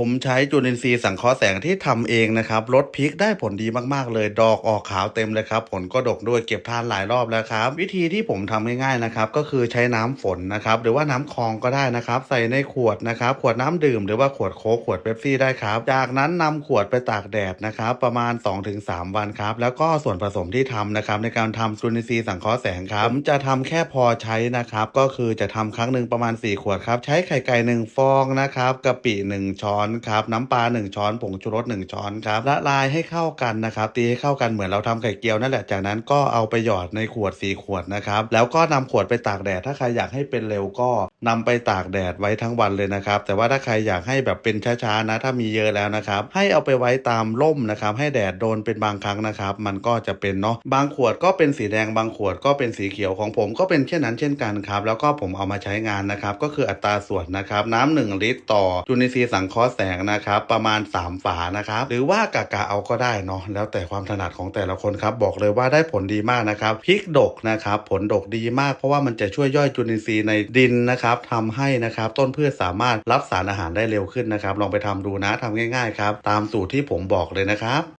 ผมใช้จุลินทรีย์สังเคราะห์แสงที่ทำเองนะครับลดพริกได้ผลดีมากๆ เลย ดอกออกขาวเต็มเลยครับ ผลก็ดกด้วยเก็บทานหลายรอบแล้วครับ วิธีที่ผมทำง่ายๆนะครับ ก็คือใช้น้ำฝนนะครับ หรือว่าน้ำคลองก็ได้นะครับ ใส่ในขวดนะครับ ขวดน้ำดื่มหรือว่าขวดโค้กขวดเป๊ปซี่ได้ครับ จากนั้นนำขวดไปตากแดดนะครับ ประมาณ 2-3 วันครับ แล้วก็ส่วนผสมที่ทำนะครับ ในการทำจุลินทรีย์สังเคราะห์แสงครับผมจะทำแค่พอใช้นะครับ ก็คือจะทำครั้งหนึ่งประมาณ 4 ขวดครับ ใช้ไข่ไก่หนึ่งฟองนะครับกะปิหนึ่งช้อนครับน้ำปลาหนึ่งช้อนผงชูรสหนึ่งช้อนครับละลายให้เข้ากันนะครับตีให้เข้ากันเหมือนเราทำไข่เจียวนั่นแหละจากนั้นก็เอาไปหยอดในขวดสีขวดนะครับแล้วก็นำขวดไปตากแดด ถ้าใครอยากให้เป็นเร็วก็นำไปตากแดดไว้ทั้งวันเลยนะครับ แต่ว่าถ้าใครอยากให้แบบเป็นช้าๆนะถ้ามีเยอะแล้วนะครับ ให้เอาไปไว้ตามร่มนะครับ ให้แดดโดนเป็นบางครั้งนะครับ มันก็จะเป็นเนาะบางขวดก็เป็นสีแดงบางขวดก็เป็นสีเขียวของผมก็เป็นเช่นนั้นเช่นกันครับแล้วก็ผมเอามาใช้งานนะครับก็คืออัตราส่วนนะครับน้ำหนึ่งลิตรต่อจุลินทรีย์สังเคราะห์แสงนะครับประมาณ 3 ฝานะครับหรือว่ากะกะเอาก็ได้เนาะแล้วแต่ความถนัดของแต่ละคนครับบอกเลยว่าได้ผลดีมากนะครับพริกดกนะครับผลดกดีมากเพราะว่ามันจะช่วยย่อยจุลินทรีย์ในดินนะครับทำให้นะครับต้นพืชสามารถรับสารอาหารได้เร็วขึ้นนะครับลองไปทำดูนะทำง่ายๆครับตามสูตรที่ผมบอกเลยนะครับ